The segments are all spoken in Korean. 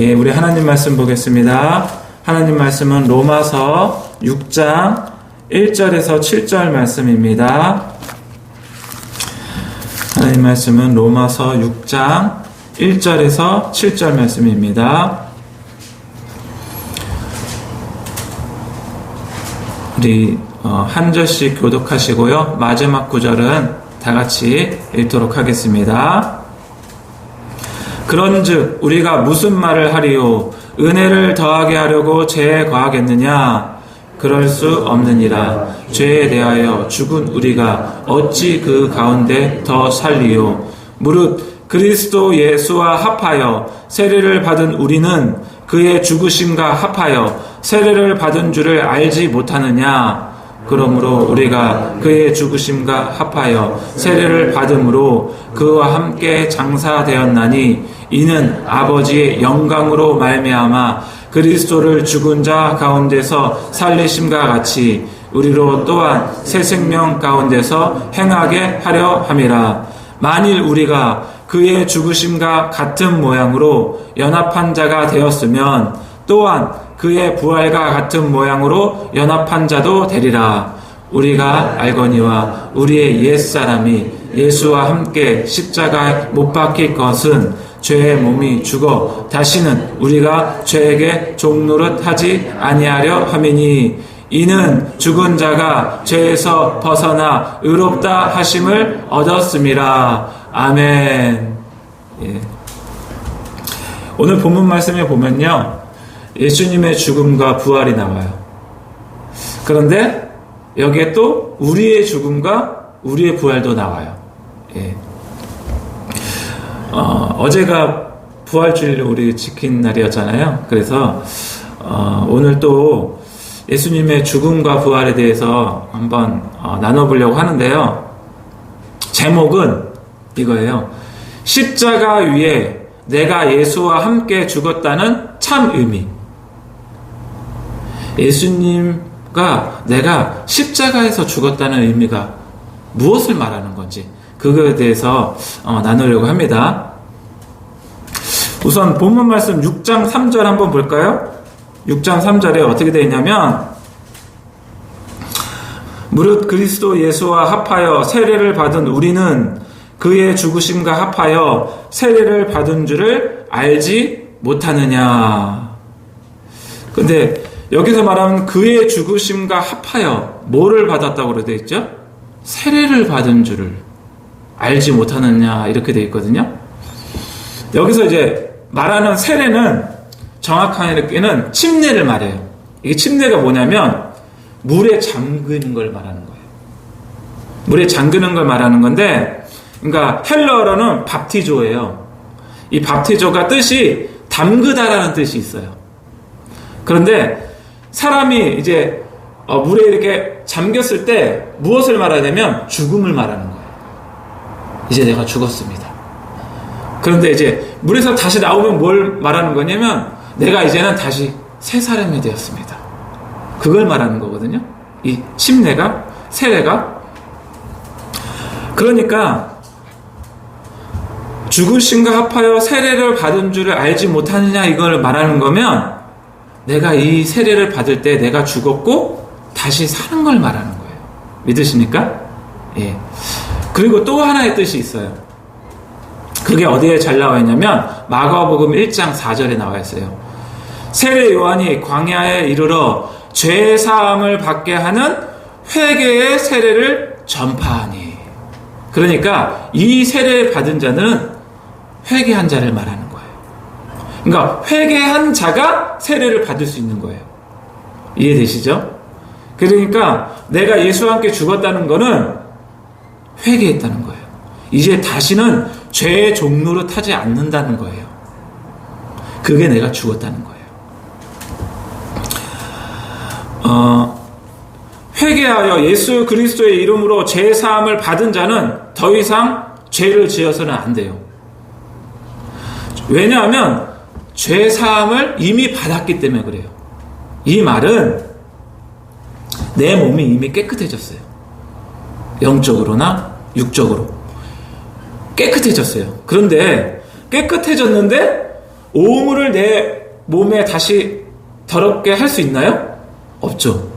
예, 우리 하나님 말씀 보겠습니다. 하나님 말씀은 로마서 6장 1절에서 7절 말씀입니다. 하나님 말씀은 로마서 6장 1절에서 7절 말씀입니다. 우리 어, 한 절씩 교독하시고요. 마지막 구절은 다 같이 읽도록 하겠습니다. 그런즉 우리가 무슨 말을 하리요? 은혜를 더하게 하려고 죄에 과하겠느냐? 그럴 수 없느니라. 죄에 대하여 죽은 우리가 어찌 그 가운데 더 살리요? 무릇 그리스도 예수와 합하여 세례를 받은 우리는 그의 죽으심과 합하여 세례를 받은 줄을 알지 못하느냐 그러므로 우리가 그의 죽으심과 합하여 세례를 받음으로 그와 함께 장사되었나니 이는 아버지의 영광으로 말미암아 그리스도를 죽은 자 가운데서 살리심과 같이 우리로 또한 새 생명 가운데서 행하게 하려 함이라. 만일 우리가 그의 죽으심과 같은 모양으로 연합한 자가 되었으면 또한 그의 부활과 같은 모양으로 연합한 자도 되리라. 우리가 알거니와 우리의 옛사람이 예수와 함께 십자가에 못 박힐 것은 죄의 몸이 죽어 다시는 우리가 죄에게 종노릇 하지 아니하려 함이니 이는 죽은 자가 죄에서 벗어나 의롭다 하심을 얻었음이라. 아멘. 예. 오늘 본문 말씀에 보면요. 예수님의 죽음과 부활이 나와요. 그런데 여기에 또 우리의 죽음과 우리의 부활도 나와요. 예. 어, 제가 부활주일 우리 지킨 날이었잖아요. 그래서 어, 오늘 또 예수님의 죽음과 부활에 대해서 한번 어, 나눠보려고 하는데요. 제목은 이거예요. 십자가 위에 내가 예수와 함께 죽었다는 참 의미. 예수님과 내가 십자가에서 죽었다는 의미가 무엇을 말하는 건지 그거에 대해서 어, 나누려고 합니다. 우선 본문 말씀 6장 3절 한번 볼까요? 6장 3절에 어떻게 되어 있냐면 무릇 그리스도 예수와 합하여 세례를 받은 우리는 그의 죽으심과 합하여 세례를 받은 줄을 알지 못하느냐. 근데 여기서 말하는 그의 죽으심과 합하여 뭐를 받았다고 그러돼 있죠? 세례를 받은 줄을 알지 못하느냐 이렇게 돼 있거든요. 여기서 이제 말하는 세례는 정확하게는 침례를 말해요. 이게 침례가 뭐냐면 물에 잠그는 걸 말하는 거예요. 물에 잠그는 걸 말하는 건데, 그러니까 헬러어로는 밥티조예요. 이 밥티조가 뜻이 담그다라는 뜻이 있어요. 그런데 사람이 이제 어, 물에 이렇게 잠겼을 때 무엇을 말하냐면 죽음을 말하는 거예요. 이제 내가 죽었습니다. 그런데 이제 물에서 다시 나오면 뭘 말하는 거냐면 내가 이제는 다시 새 사람이 되었습니다. 그걸 말하는 거거든요. 이 침례가 세례가 그러니까 죽으신가 합하여 세례를 받은 줄을 알지 못하느냐 이걸 말하는 거면 내가 이 세례를 받을 때 내가 죽었고 다시 사는 걸 말하는 거예요. 믿으십니까? 예. 그리고 또 하나의 뜻이 있어요. 그게 어디에 잘 나와 있냐면 마가복음 1장 4절에 나와 있어요. 세례 요한이 광야에 이르러 죄 사함을 받게 하는 회개의 세례를 전파하니. 그러니까 이 세례를 받은 자는 회개한 자를 말하는 그러니까 회개한 자가 세례를 받을 수 있는 거예요. 이해되시죠? 그러니까 내가 예수와 함께 죽었다는 것은 회개했다는 거예요. 이제 다시는 죄의 종로를 타지 않는다는 거예요. 그게 내가 죽었다는 거예요. 어, 회개하여 예수 그리스도의 이름으로 죄 사함을 받은 자는 더 이상 죄를 지어서는 안 돼요. 왜냐하면 죄 사함을 이미 받았기 때문에 그래요. 이 말은 내 몸이 이미 깨끗해졌어요. 영적으로나 육적으로 깨끗해졌어요. 그런데 깨끗해졌는데 오물을 내 몸에 다시 더럽게 할 수 있나요? 없죠.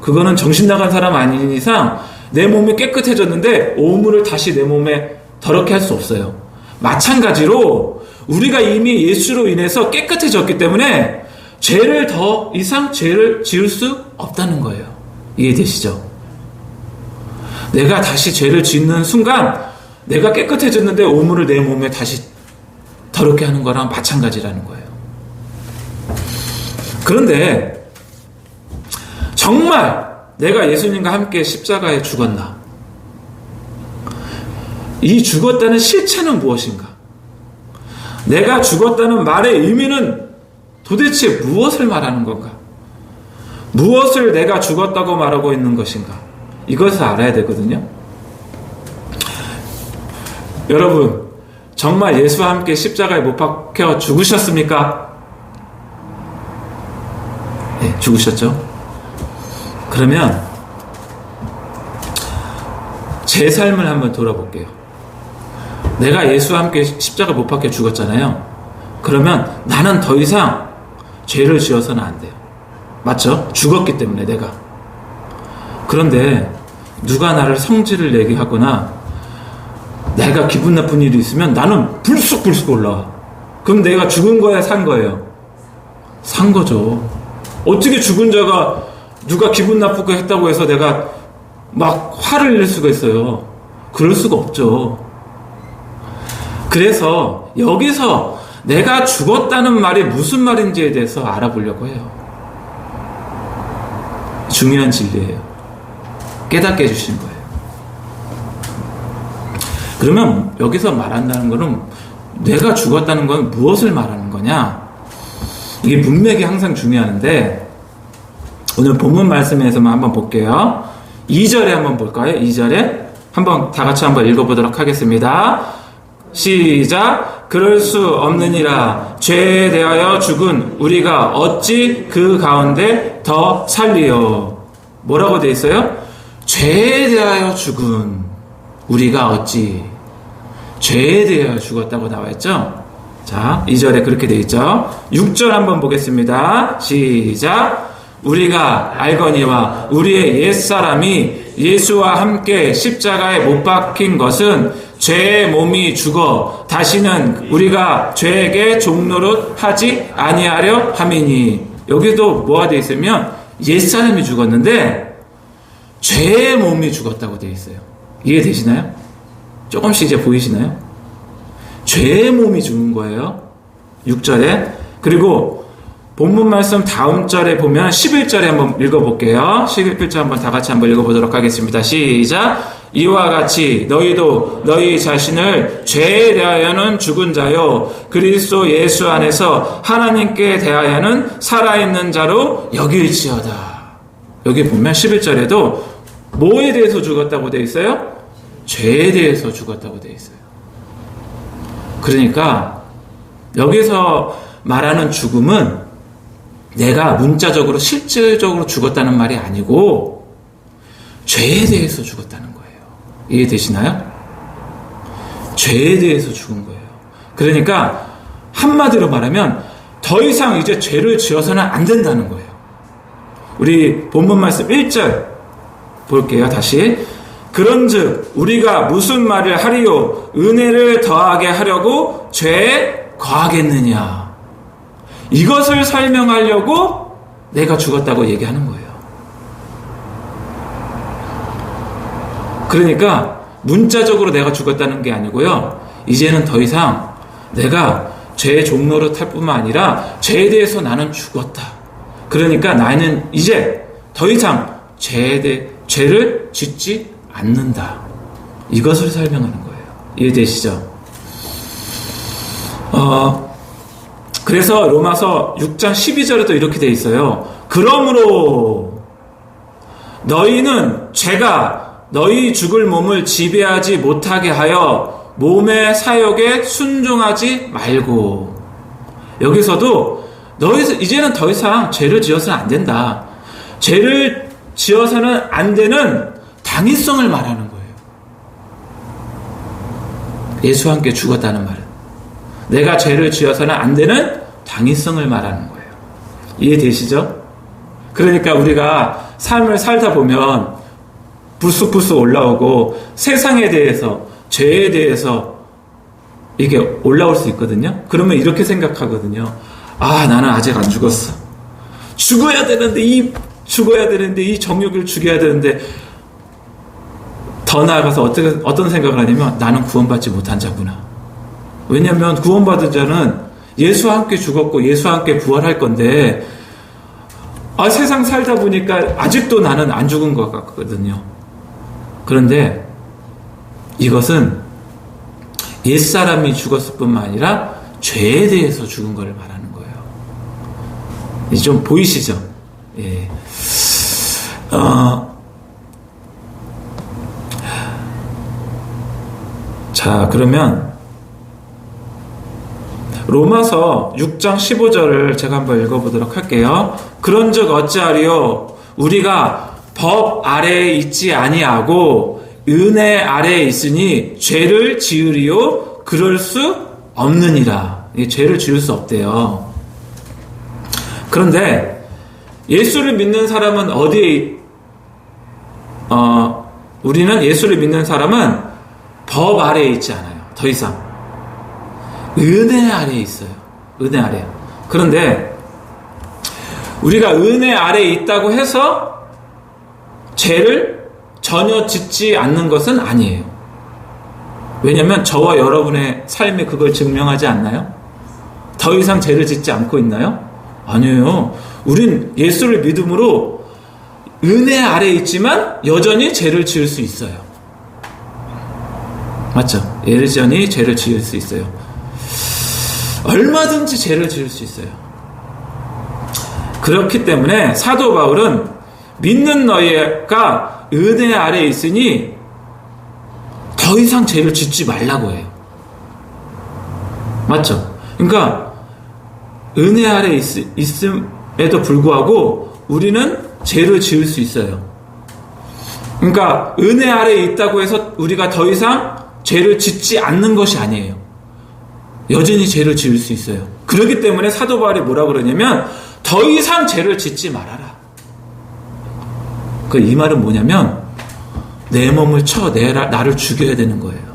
그거는 정신 나간 사람 아닌 이상 내 몸이 깨끗해졌는데 오물을 다시 내 몸에 더럽게 할 수 없어요. 마찬가지로 우리가 이미 예수로 인해서 깨끗해졌기 때문에 죄를 더 이상 죄를 지을 수 없다는 거예요. 이해되시죠? 내가 다시 죄를 짓는 순간 내가 깨끗해졌는데 오물을 내 몸에 다시 더럽게 하는 거랑 마찬가지라는 거예요. 그런데 정말 내가 예수님과 함께 십자가에 죽었나? 이 죽었다는 실체는 무엇인가? 내가 죽었다는 말의 의미는 도대체 무엇을 말하는 건가? 무엇을 내가 죽었다고 말하고 있는 것인가? 이것을 알아야 되거든요. 여러분, 정말 예수와 함께 십자가에 못 박혀 죽으셨습니까? 네, 죽으셨죠? 그러면 제 삶을 한번 돌아볼게요. 내가 예수와 함께 십자가 못 박혀 죽었잖아요. 그러면 나는 더 이상 죄를 지어서는 안 돼요. 맞죠? 죽었기 때문에 내가. 그런데 누가 나를 성질을 내게 하거나 내가 기분 나쁜 일이 있으면 나는 불쑥불쑥 올라와. 그럼 내가 죽은 거야, 산 거예요? 산 거죠. 어떻게 죽은 자가 누가 기분 나쁘게 했다고 해서 내가 막 화를 낼 수가 있어요. 그럴 수가 없죠. 그래서 여기서 내가 죽었다는 말이 무슨 말인지에 대해서 알아보려고 해요. 중요한 진리예요. 깨닫게 해주신 거예요. 그러면 여기서 말한다는 것은 내가 죽었다는 건 무엇을 말하는 거냐? 이게 문맥이 항상 중요한데 오늘 본문 말씀에서만 한번 볼게요. 2절에 한번 볼까요? 2절에 한번 다 같이 한번 읽어보도록 하겠습니다. 시작. 그럴 수 없느니라. 죄에 대하여 죽은 우리가 어찌 그 가운데 더 살리요. 뭐라고 돼 있어요? 죄에 대하여 죽은 우리가 어찌 죄에 대하여 죽었다고 나와 있죠? 자, 2절에 그렇게 돼 있죠? 6절 한번 보겠습니다. 시작. 우리가 알거니와 우리의 옛사람이 예수와 함께 십자가에 못 박힌 것은 죄의 몸이 죽어 다시는 우리가 죄에게 종노릇 하지 아니하려 함이니 여기도 뭐가 돼 있으면 옛 사람이 죽었는데 죄의 몸이 죽었다고 돼 있어요. 이해되시나요? 조금씩 이제 보이시나요? 죄의 몸이 죽은 거예요. 6절에. 그리고 본문 말씀 다음 절에 보면 11절에 한번 읽어볼게요. 11절 한번 다 같이 한번 읽어보도록 하겠습니다. 시작. 이와 같이 너희도 너희 자신을 죄에 대하여는 죽은 자요 그리스도 예수 안에서 하나님께 대하여는 살아있는 자로 여길지어다. 여기 보면 11절에도 뭐에 대해서 죽었다고 되어 있어요? 죄에 대해서 죽었다고 되어 있어요. 그러니까 여기서 말하는 죽음은 내가 문자적으로 실질적으로 죽었다는 말이 아니고 죄에 대해서 죽었다는 거예요. 이해되시나요? 죄에 대해서 죽은 거예요. 그러니까 한마디로 말하면 더 이상 이제 죄를 지어서는 안 된다는 거예요. 우리 본문 말씀 1절 볼게요. 다시. 그런즉 우리가 무슨 말을 하리요 은혜를 더하게 하려고 죄에 거하겠느냐 이것을 설명하려고 내가 죽었다고 얘기하는 거예요. 그러니까 문자적으로 내가 죽었다는 게 아니고요. 이제는 더 이상 내가 죄의 종로로 탈 뿐만 아니라 죄에 대해서 나는 죽었다. 그러니까 나는 이제 더 이상 죄에 대해 죄를 짓지 않는다. 이것을 설명하는 거예요. 이해되시죠? 어, 그래서 로마서 6장 12절에도 이렇게 돼 있어요. 그러므로 너희는 죄가 너희 죽을 몸을 지배하지 못하게 하여 몸의 사욕에 순종하지 말고 여기서도 너희 이제는 더 이상 죄를 지어서는 안 된다. 죄를 지어서는 안 되는 당위성을 말하는 거예요. 예수와 함께 죽었다는 말은 내가 죄를 지어서는 안 되는 당위성을 말하는 거예요. 이해되시죠? 그러니까 우리가 삶을 살다 보면 불쑥불쑥 올라오고 세상에 대해서 죄에 대해서 이게 올라올 수 있거든요. 그러면 이렇게 생각하거든요. 아, 나는 아직 안 죽었어. 죽어야 되는데 이 죽어야 되는데 이 정욕을 죽여야 되는데 더 나아가서 어떤 어떤 생각을 하냐면 나는 구원받지 못한 자구나. 왜냐하면 구원받은 자는 예수와 함께 죽었고 예수와 함께 부활할 건데 아 세상 살다 보니까 아직도 나는 안 죽은 것 같거든요. 그런데 이것은 옛사람이 죽었을 뿐만 아니라 죄에 대해서 죽은 것을 말하는 거예요. 좀 보이시죠? 예. 어, 자, 그러면 로마서 6장 15절을 제가 한번 읽어보도록 할게요. 그런즉 어찌하리요? 우리가 법 아래에 있지 아니하고 은혜 아래에 있으니 죄를 지으리요? 그럴 수 없느니라. 죄를 지을 수 없대요. 그런데 예수를 믿는 사람은 어디에 어, 우리는 예수를 믿는 사람은 법 아래에 있지 않아요. 더 이상. 은혜 아래에 있어요. 은혜 아래. 그런데 우리가 은혜 아래에 있다고 해서 죄를 전혀 짓지 않는 것은 아니에요. 왜냐하면 저와 여러분의 삶이 그걸 증명하지 않나요? 더 이상 죄를 짓지 않고 있나요? 아니에요. 우린 예수를 믿음으로 은혜 아래에 있지만 여전히 죄를 지을 수 있어요. 맞죠? 여전히 죄를 지을 수 있어요. 얼마든지 죄를 지을 수 있어요. 그렇기 때문에 사도 바울은 믿는 너희가 은혜 아래에 있으니 더 이상 죄를 짓지 말라고 해요. 맞죠? 그러니까 은혜 아래에 있, 있음에도 불구하고 우리는 죄를 지을 수 있어요. 그러니까 은혜 아래에 있다고 해서 우리가 더 이상 죄를 짓지 않는 것이 아니에요. 여전히 죄를 지을 수 있어요. 그렇기 때문에 사도 바울이 뭐라 그러냐면 더 이상 죄를 짓지 말아라. 그 이 말은 뭐냐면 내 몸을 쳐 내, 나를 죽여야 되는 거예요.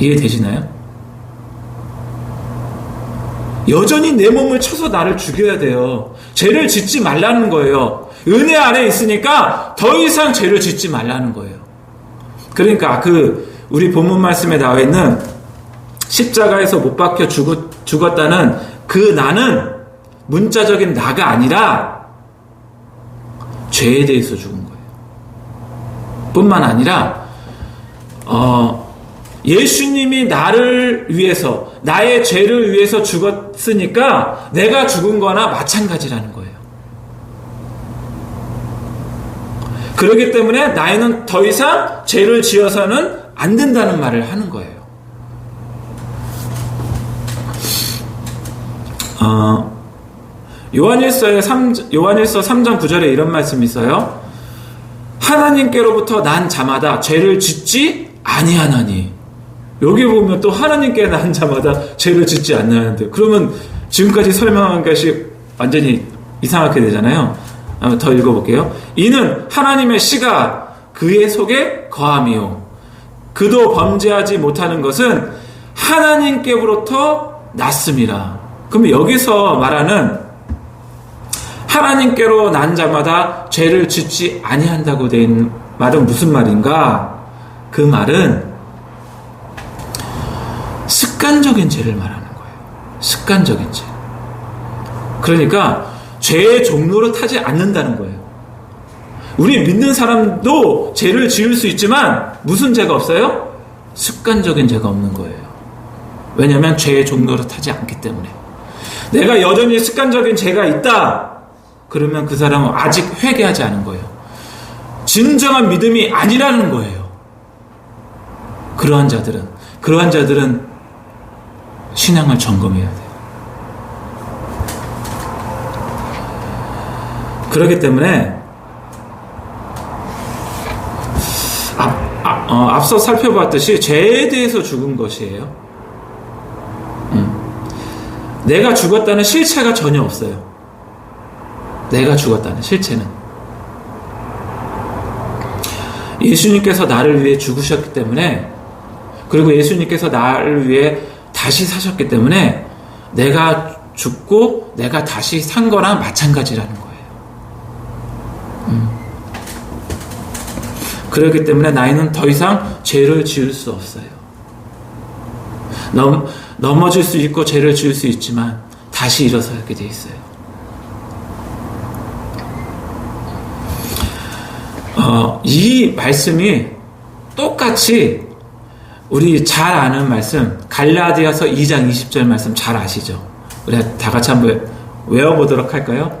이해되시나요? 여전히 내 몸을 쳐서 나를 죽여야 돼요. 죄를 짓지 말라는 거예요. 은혜 안에 있으니까 더 이상 죄를 짓지 말라는 거예요. 그러니까 그 우리 본문 말씀에 나와 있는 십자가에서 못 박혀 죽었, 죽었다는 그 나는 문자적인 나가 아니라 죄에 대해서 죽은 거예요. 뿐만 아니라 어, 예수님이 나를 위해서 나의 죄를 위해서 죽었으니까 내가 죽은 거나 마찬가지라는 거예요. 그렇기 때문에 나이는 더 이상 죄를 지어서는 안 된다는 말을 하는 거예요. 어, 요한일서의 3, 요한일서 3장 9절에 이런 말씀이 있어요. 하나님께로부터 난 자마다 죄를 짓지 아니하나니. 여기 보면 또 하나님께 난 자마다 죄를 짓지 않는데 그러면 지금까지 설명한 것이 완전히 이상하게 되잖아요. 더 읽어볼게요. 이는 하나님의 씨가 그의 속에 거함이요. 그도 범죄하지 못하는 것은 하나님께로부터 났습니다. 그럼 여기서 말하는 하나님께로 난 자마다 죄를 짓지 아니한다고 된 말은 무슨 말인가? 그 말은 습관적인 죄를 말하는 거예요. 습관적인 죄. 그러니까 죄의 종로를 타지 않는다는 거예요. 우리 믿는 사람도 죄를 지을 수 있지만 무슨 죄가 없어요? 습관적인 죄가 없는 거예요. 왜냐하면 죄의 종로를 타지 않기 때문에. 내가 여전히 습관적인 죄가 있다. 그러면 그 사람은 아직 회개하지 않은 거예요. 진정한 믿음이 아니라는 거예요. 그러한 자들은 그러한 자들은 신앙을 점검해야 돼요. 그렇기 때문에 아, 아, 어, 앞서 살펴봤듯이 죄에 대해서 죽은 것이에요. 음. 내가 죽었다는 실체가 전혀 없어요. 내가 죽었다는 실체는. 예수님께서 나를 위해 죽으셨기 때문에, 그리고 예수님께서 나를 위해 다시 사셨기 때문에, 내가 죽고 내가 다시 산 거랑 마찬가지라는 거예요. 음. 그렇기 때문에 나이는 더 이상 죄를 지을 수 없어요. 넘, 넘어질 수 있고 죄를 지을 수 있지만 다시 일어서게 돼 있어요. 어, 이 말씀이 똑같이 우리 잘 아는 말씀 갈라디아서 2장 20절 말씀 잘 아시죠? 우리 다 같이 한번 외워보도록 할까요?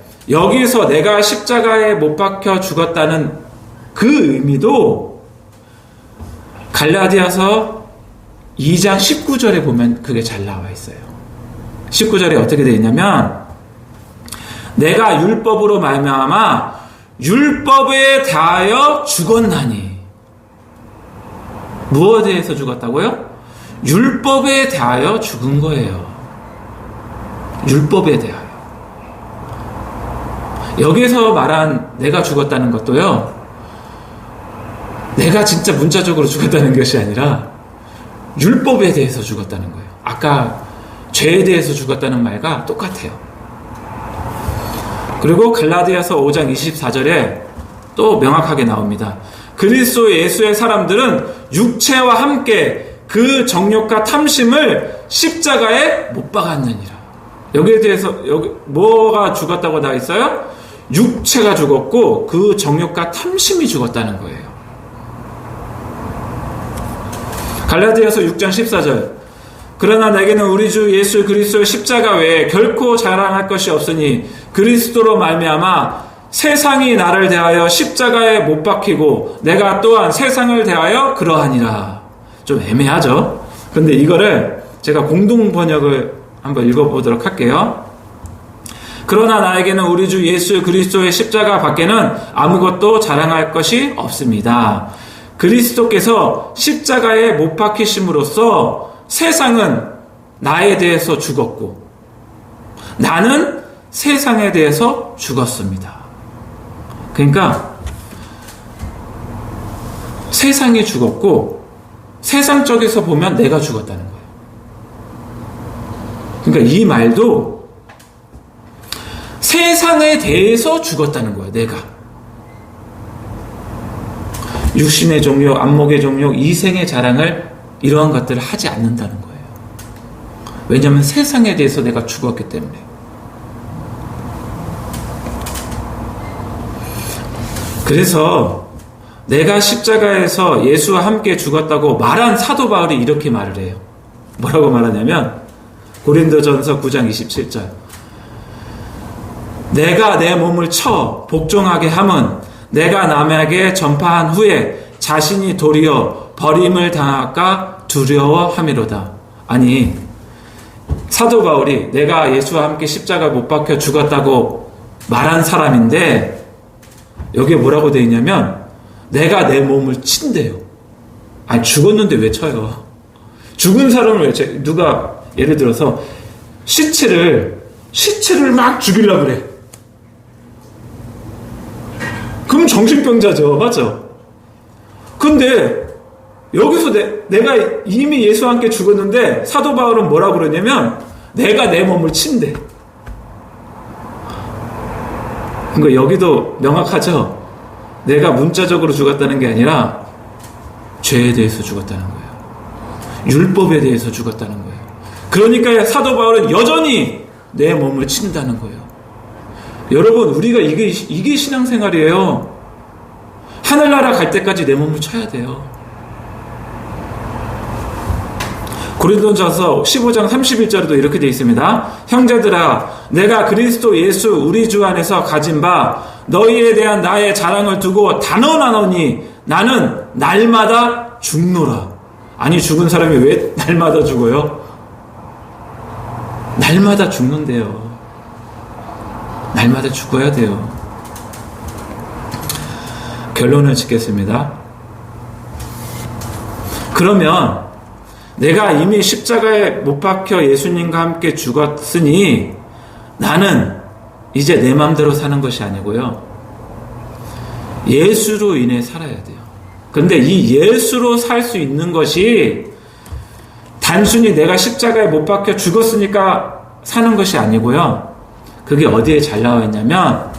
여기서 내가 십자가에 못 박혀 죽었다는 그 의미도 갈라디아서 2장 19절에 보면 그게 잘 나와 있어요. 19절에 어떻게 되어 있냐면 내가 율법으로 말미암아 율법에 대하여 죽었나니 무엇에 대해서 죽었다고요? 율법에 대하여 죽은 거예요. 율법에 대하여. 여기서 말한 내가 죽었다는 것도요, 내가 진짜 문자적으로 죽었다는 것이 아니라, 율법에 대해서 죽었다는 거예요. 아까 죄에 대해서 죽었다는 말과 똑같아요. 그리고 갈라디아서 5장 24절에 또 명확하게 나옵니다. 그리스도 예수의 사람들은 육체와 함께 그 정욕과 탐심을 십자가에 못 박았느니라. 여기에 대해서 여기 뭐가 죽었다고 나와 있어요? 육체가 죽었고 그 정욕과 탐심이 죽었다는 거예요. 갈라디아서 6장 14절. 그러나 내게는 우리 주 예수 그리스도의 십자가 외에 결코 자랑할 것이 없으니 그리스도로 말미암아 세상이 나를 대하여 십자가에 못 박히고 내가 또한 세상을 대하여 그러하니라. 좀 애매하죠? 근데 이거를 제가 공동 번역을 한번 읽어보도록 할게요. 그러나 나에게는 우리 주 예수 그리스도의 십자가 밖에는 아무것도 자랑할 것이 없습니다. 그리스도께서 십자가에 못 박히심으로써 세상은 나에 대해서 죽었고 나는 세상에 대해서 죽었습니다. 그러니까 세상이 죽었고 세상 쪽에서 보면 내가 죽었다는 거예요. 그러니까 이 말도 세상에 대해서 죽었다는 거예요, 내가. 육신의 종욕, 안목의 종욕, 이생의 자랑을 이러한 것들을 하지 않는다는 거예요. 왜냐하면 세상에 대해서 내가 죽었기 때문에. 그래서 내가 십자가에서 예수와 함께 죽었다고 말한 사도 바울이 이렇게 말을 해요. 뭐라고 말하냐면 고린도전서 9장 27절. 내가 내 몸을 쳐 복종하게 함은 내가 남에게 전파한 후에 자신이 도리어 버림을 당할까 두려워함이로다. 아니 사도 바울이 내가 예수와 함께 십자가 못 박혀 죽었다고 말한 사람인데 여기에 뭐라고 되어 있냐면 내가 내 몸을 친대요. 아니 죽었는데 왜 쳐요? 죽은 사람을 왜 쳐? 누가 예를 들어서 시체를 시체를 막 죽이려 그래. 그럼 정신병자죠. 맞죠? 근데 여기서 내, 내가 이미 예수와 함께 죽었는데 사도 바울은 뭐라고 그러냐면 내가 내 몸을 친대. 그러니까 여기도 명확하죠. 내가 문자적으로 죽었다는 게 아니라 죄에 대해서 죽었다는 거예요. 율법에 대해서 죽었다는 거예요. 그러니까 사도 바울은 여전히 내 몸을 친다는 거예요. 여러분, 우리가 이게, 이게 신앙생활이에요. 하늘나라 갈 때까지 내 몸을 쳐야 돼요. 고린도전서 15장 31절에도 이렇게 되어 있습니다. 형제들아 내가 그리스도 예수 우리 주 안에서 가진 바 너희에 대한 나의 자랑을 두고 단언하노니 나는 날마다 죽노라. 아니 죽은 사람이 왜 날마다 죽어요? 날마다 죽는데요. 날마다 죽어야 돼요. 결론을 짓겠습니다. 그러면 내가 이미 십자가에 못 박혀 예수님과 함께 죽었으니 나는 이제 내 마음대로 사는 것이 아니고요. 예수로 인해 살아야 돼요. 근데 이 예수로 살 수 있는 것이 단순히 내가 십자가에 못 박혀 죽었으니까 사는 것이 아니고요. 그게 어디에 잘 나와 있냐면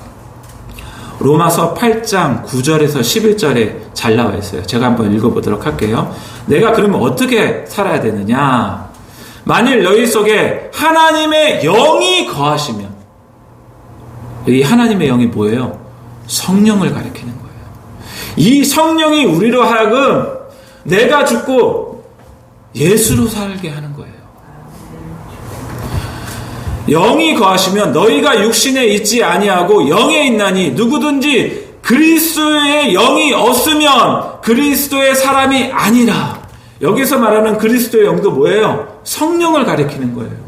로마서 8장 9절에서 11절에 잘 나와 있어요. 제가 한번 읽어보도록 할게요. 내가 그러면 어떻게 살아야 되느냐? 만일 너희 속에 하나님의 영이 거하시면 이 하나님의 영이 뭐예요? 성령을 가리키는 거예요. 이 성령이 우리로 하여금 내가 죽고 예수로 살게 하는 거예요. 영이 거하시면 너희가 육신에 있지 아니하고 영에 있나니 누구든지 그리스도의 영이 없으면 그리스도의 사람이 아니라 여기서 말하는 그리스도의 영도 뭐예요? 성령을 가리키는 거예요.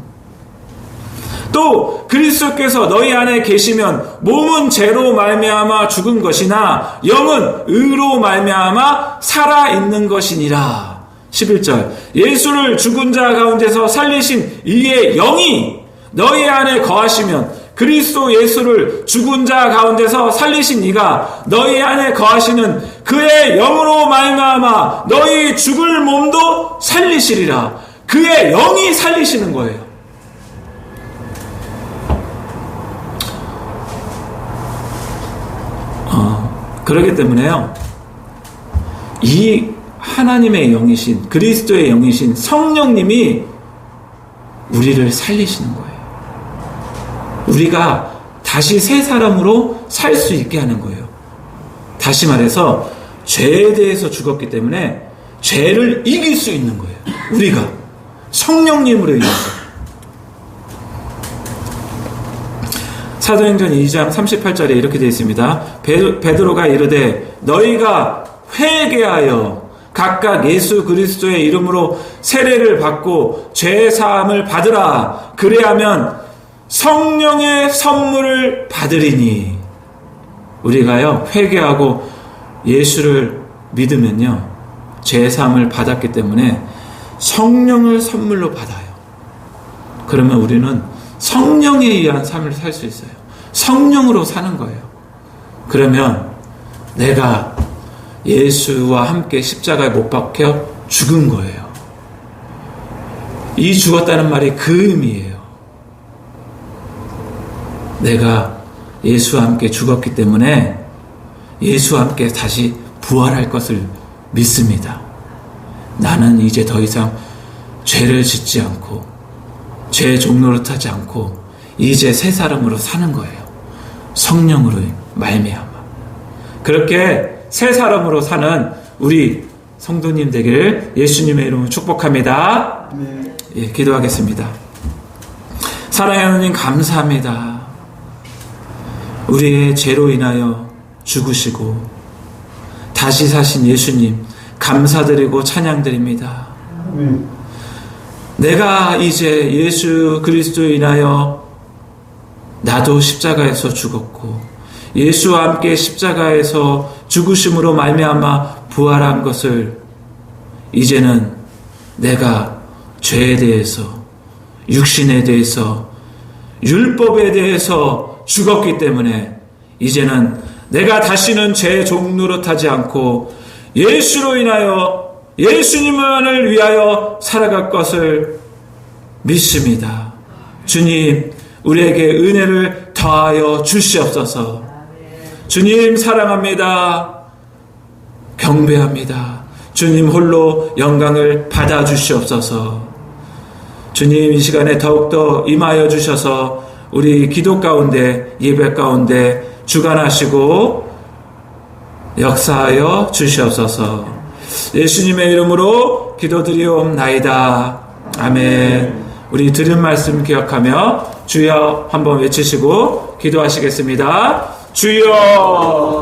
또 그리스도께서 너희 안에 계시면 몸은 죄로 말미암아 죽은 것이나 영은 의로 말미암아 살아 있는 것이니라. 11절 예수를 죽은 자 가운데서 살리신 이의 영이 너희 안에 거하시면 그리스도 예수를 죽은 자 가운데서 살리신 이가 너희 안에 거하시는 그의 영으로 말미암아 너희 죽을 몸도 살리시리라. 그의 영이 살리시는 거예요. 어, 그러기 때문에요. 이 하나님의 영이신 그리스도의 영이신 성령님이 우리를 살리시는 거예요. 우리가 다시 새 사람으로 살 수 있게 하는 거예요. 다시 말해서 죄에 대해서 죽었기 때문에 죄를 이길 수 있는 거예요. 우리가 성령님으로 인해서. 사도행전 2장 38절에 이렇게 되어 있습니다. 베드로가 이르되 너희가 회개하여 각각 예수 그리스도의 이름으로 세례를 받고 죄 사함을 받으라. 그래야면 성령의 선물을 받으리니 우리가요 회개하고 예수를 믿으면요 죄 사함을 받았기 때문에 성령을 선물로 받아요. 그러면 우리는 성령에 의한 삶을 살 수 있어요. 성령으로 사는 거예요. 그러면 내가 예수와 함께 십자가에 못 박혀 죽은 거예요. 이 죽었다는 말이 그 의미예요. 내가 예수와 함께 죽었기 때문에 예수와 함께 다시 부활할 것을 믿습니다. 나는 이제 더 이상 죄를 짓지 않고 죄 종로를 타지 않고 이제 새 사람으로 사는 거예요. 성령으로 말미암아. 그렇게 새 사람으로 사는 우리 성도님 되기를 예수님의 이름으로 축복합니다. 네. 예, 기도하겠습니다. 사랑하는 하나님 감사합니다. 우리의 죄로 인하여 죽으시고 다시 사신 예수님 감사드리고 찬양드립니다. 내가 이제 예수 그리스도에 인하여 나도 십자가에서 죽었고 예수와 함께 십자가에서 죽으심으로 말미암아 부활한 것을 이제는 내가 죄에 대해서 육신에 대해서 율법에 대해서 죽었기 때문에 이제는 내가 다시는 죄 종노릇하지 않고 예수로 인하여 예수님만을 위하여 살아갈 것을 믿습니다. 주님, 우리에게 은혜를 더하여 주시옵소서. 주님 사랑합니다. 경배합니다. 주님 홀로 영광을 받아 주시옵소서. 주님 이 시간에 더욱더 임하여 주셔서 우리 기도 가운데 예배 가운데 주관하시고 역사하여 주시옵소서. 예수님의 이름으로 기도드리옵나이다. 아멘. 우리 들은 말씀 기억하며 주여 한번 외치시고 기도하시겠습니다. 주여!